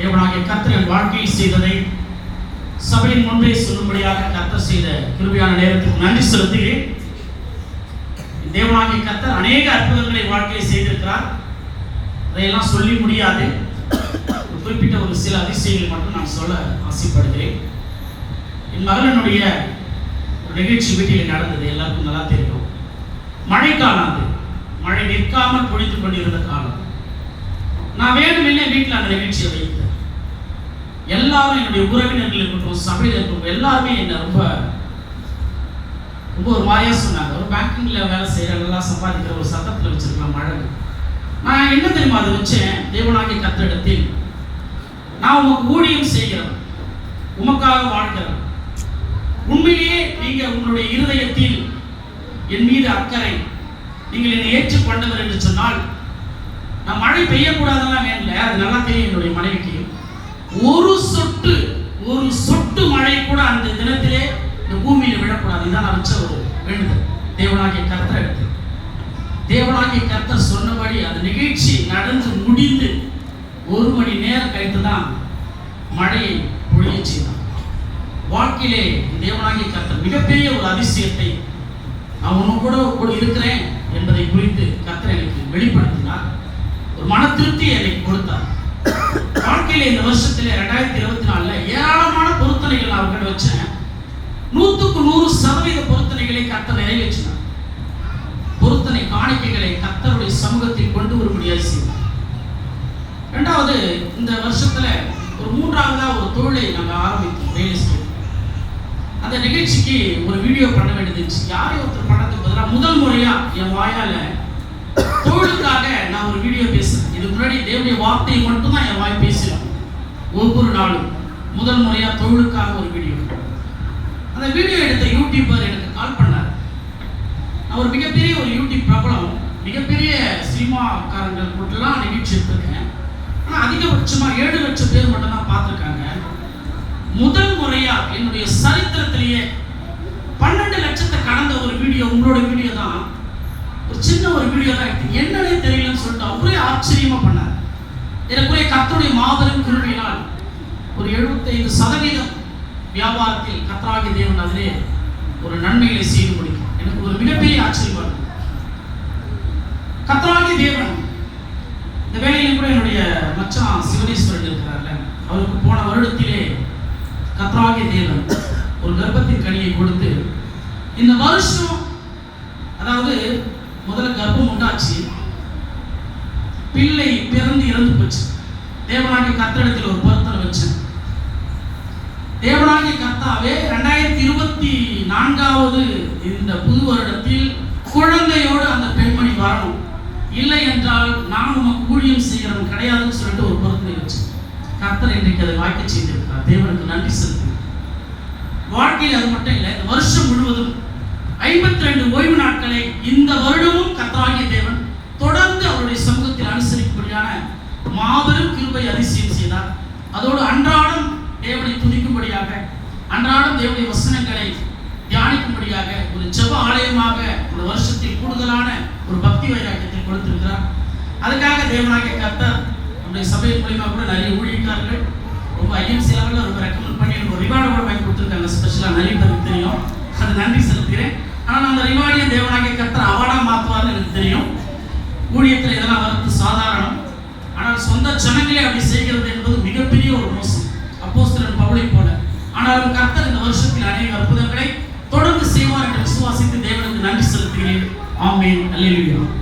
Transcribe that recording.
தேவனாகிய கர்த்தர் என் வாழ்க்கையில் செய்ததை சபையின் முன்பே சொல்லும்படியாக கர்த்தர் செய்த கிருபியான நேரத்துக்கு நன்றி செலுத்துகிறேன். தேவனாகிய கர்த்தர் அநேக அற்புதங்களை வாழ்க்கையில் செய்திருக்கிறார். அதையெல்லாம் சொல்லி முடியாது. குறிப்பிட்ட ஒரு சில அதிசயங்களை மட்டும் நான் சொல்ல ஆசைப்படுகிறேன். என் மகளனுடைய ஒரு நிகழ்ச்சி வீட்டில் நடந்தது. எல்லாருக்கும் நல்லா தெரியும். மழை அது. மழை நிற்காமல் பொழித்து கொண்டிருந்த காலம். நான் வேணுமென்னே வீட்டில் அந்த நிகழ்ச்சியை வைத்தேன். எல்லாரும் என்னுடைய உறவினர்கள் இருக்கட்டும் சபையில் இருக்கட்டும் எல்லாருமே என்னை ரொம்ப ரொம்ப ஒரு வாயாக சொன்னாங்க. ஒரு பேங்கிங்கில் வேலை செய்யற நல்லா சம்பாதிக்கிற ஒரு சத்தத்தில் வச்சிருக்கலாம் மழை நான் என்ன தெரியுமா அதை வச்சேன்? தேவனாகிய கத்திரிடத்தில் நான் உமக்கு ஊழியம் செய்கிறேன் உமக்காக வாழ்கிறேன் உண்மையிலேயே நீங்கள் உங்களுடைய இருதயத்தில் என் மீது அக்கறை நீங்கள் என்னை ஏற்றுக்கொண்டவர் என்று சொன்னால் நான் மழை பெய்யக்கூடாதெல்லாம் வேண்டல அது நல்லா தெரியும் என்னுடைய மனைவிக்கு. ஒரு சொட்டு ஒரு சொட்டு மழை கூட அந்த தினத்திலே இந்த பூமியில் விழக்கூடாது. இதான் அமைச்ச வச்ச ஒரு வேண்டுதல். தேவனாகிய கர்த்தர் எடுத்து. தேவனாகிய கர்த்தர் சொன்னபடி அந்த நிகழ்ச்சி நடந்து முடிந்து ஒரு மணி நேரம் கழித்து தான் மழையை பொழிய செய்தான். வாழ்க்கையிலே தேவனாகிய கர்த்தர் மிகப்பெரிய ஒரு அதிசயத்தை நான் கூட கூட இருக்கிறேன் என்பதை குறித்து கர்த்தர் எனக்கு வெளிப்படுத்தினார். ஒரு மன திருப்தி எனக்கு கொடுத்தார். வாழ்க்கையில் இந்த வருஷத்தில் ரெண்டாயிரத்தி இருபத்தி நாலில் ஏராளமான பொருத்தனைகள் நான் அவர்கிட்ட வச்சேன் நூற்றுக்கு நூறு சதவீத பொருத்தனைகளை கத்த நிறைவேற்றினார் பொருத்தனை காணிக்கைகளை கத்தருடைய சமூகத்தில் கொண்டு வரும்படியாக செய்தார் ரெண்டாவது இந்த வருஷத்துல ஒரு மூன்றாவதாக ஒரு தொழிலை நாங்க ஆரம்பித்தோம் ரியல் எஸ்டேட் அந்த நிகழ்ச்சிக்கு ஒரு வீடியோ பண்ண வேண்டியது இருந்துச்சு. யாரையும் ஒருத்தர் பண்ணதுக்கு பதிலாக முதல் முறையா என் வாயால தொழிலுக்காக நான் ஒரு வீடியோ பேசுறேன். இதுக்கு முன்னாடி தேவனுடைய வார்த்தையை மட்டும் தான் என் வாய் பேசுவேன் ஒவ்வொரு நாளும் முதல் முறையா தொழிலுக்காக ஒரு வீடியோ அந்த வீடியோ எடுத்த யூடியூபர் எனக்கு கால் பண்ணார். நான் ஒரு மிகப்பெரிய ஒரு யூடியூப் பிரபலம் மிகப்பெரிய சினிமாக்காரங்கள் கூட்டலாம் நிகழ்ச்சி எடுத்திருக்கேன் ஆனால் அதிகபட்சமாக ஏழு லட்சம் பேர் மட்டும் தான் பார்த்துருக்காங்க. முதல் முறையா என்னுடைய சரித்திரத்திலேயே பன்னெண்டு லட்சத்தை கடந்த ஒரு வீடியோ உங்களோட வீடியோ சின்ன ஒரு வீடியோ தான் எடுத்து என்னன்னே தெரியலன்னு சொல்லிட்டு அவரே ஆச்சரியமா பண்ணார். எனக்குரிய கத்தருடைய மாபெரும் கிருபியினால் ஒரு எழுபத்தைந்து சதவீதம் வியாபாரத்தில் கத்தராகி தேவன் அதிலே ஒரு நன்மைகளை செய்து முடிக்கும். எனக்கு ஒரு மிகப்பெரிய ஆச்சரியமா இருக்கும் கத்தராகி தேவன் இந்த வேலையிலும் கூட என்னுடைய மச்சான் சிவனேஸ்வரன் இருக்கிறார்ல அவருக்கு போன வருடத்திலே கர்த்தராகிய தேவன் ஒரு கர்ப்பத்தின் கனியை கொடுத்து இந்த வருஷம் அதாவது முதல்ல கர்ப்பம் உண்டாச்சு. பிள்ளை பிறந்து இறந்து போச்சு. தேவனாகிய கத்தடத்தில் ஒரு பொருத்தனை வச்சேன். தேவனாகிய கர்த்தாவே ரெண்டாயிரத்தி இருபத்தி நான்காவது இந்த புது வருடத்தில் குழந்தையோடு அந்த பெண்மணி வரணும். இல்லை என்றால் நான் உமக்கு ஊழியம் செய்கிறவன் கிடையாதுன்னு சொல்லிட்டு ஒரு பொருத்தனை வச்சேன். கர்த்தர் இன்றைக்கு அதை வாய்க்க செய்திருக்கிறார். தேவனுக்கு நன்றி செலுத்து வாழ்க்கையில் அது மட்டும் இல்லை இந்த வருஷம் முழுவதும் ஐம்பத்தி ரெண்டு ஓய்வு நாட்களை இந்த வருடம் கர்த்தராகிய தேவன் தொடர்ந்து அவருடைய சமூகத்தில் அனுசரிக்கும்படியான மாபெரும் கிருபை அதிசயம் செய்தார். அதோடு அன்றாடம் தேவனை துதிக்கும்படியாக அன்றாடம் தேவனுடைய வசனங்களை தியானிக்கும்படியாக ஒரு ஜப ஆலயமாக ஒரு வருஷத்தில் கூடுதலான ஒரு பக்தி வைராக்கியத்தை கொடுத்திருக்கிறார். அதுக்காக தேவனாகிய கர்த்தர் நம்முடைய சபையின் மூலியமா கூட நிறைய ஊழியக்காரர்கள் ரொம்ப ஐஎம்சி லெவலில் ரொம்ப ரெக்கமெண்ட் பண்ணி எனக்கு ஒரு ரிவார்டு கூட வாங்கி கொடுத்துருக்காங்க. ஸ்பெஷலாக நிறைய பேருக்கு தெரியும். அது நன்றி செலுத்துகிறேன். ஆனால் அந்த ரிவார்டியை தேவனாகிய கர்த்தர் அவார்டாக மாற்றுவார்னு எனக்கு தெரியும். ஊழியத்தில் இதெல்லாம் வரது சாதாரணம். சொந்த ஜனங்களே அப்படி செய்கிறது என்பது மிகப்பெரிய ஒரு மோசம். அப்போஸ்தலன் பவுளை போல. ஆனாலும் கர்த்தர் இந்த வருஷத்தில் அநேக அற்புதங்களை தொடர்ந்து செய்வார் என்று விசுவாசித்து தேவனுக்கு நன்றி செலுத்துகிறேன். ஆமேன். அல்லேலூயா.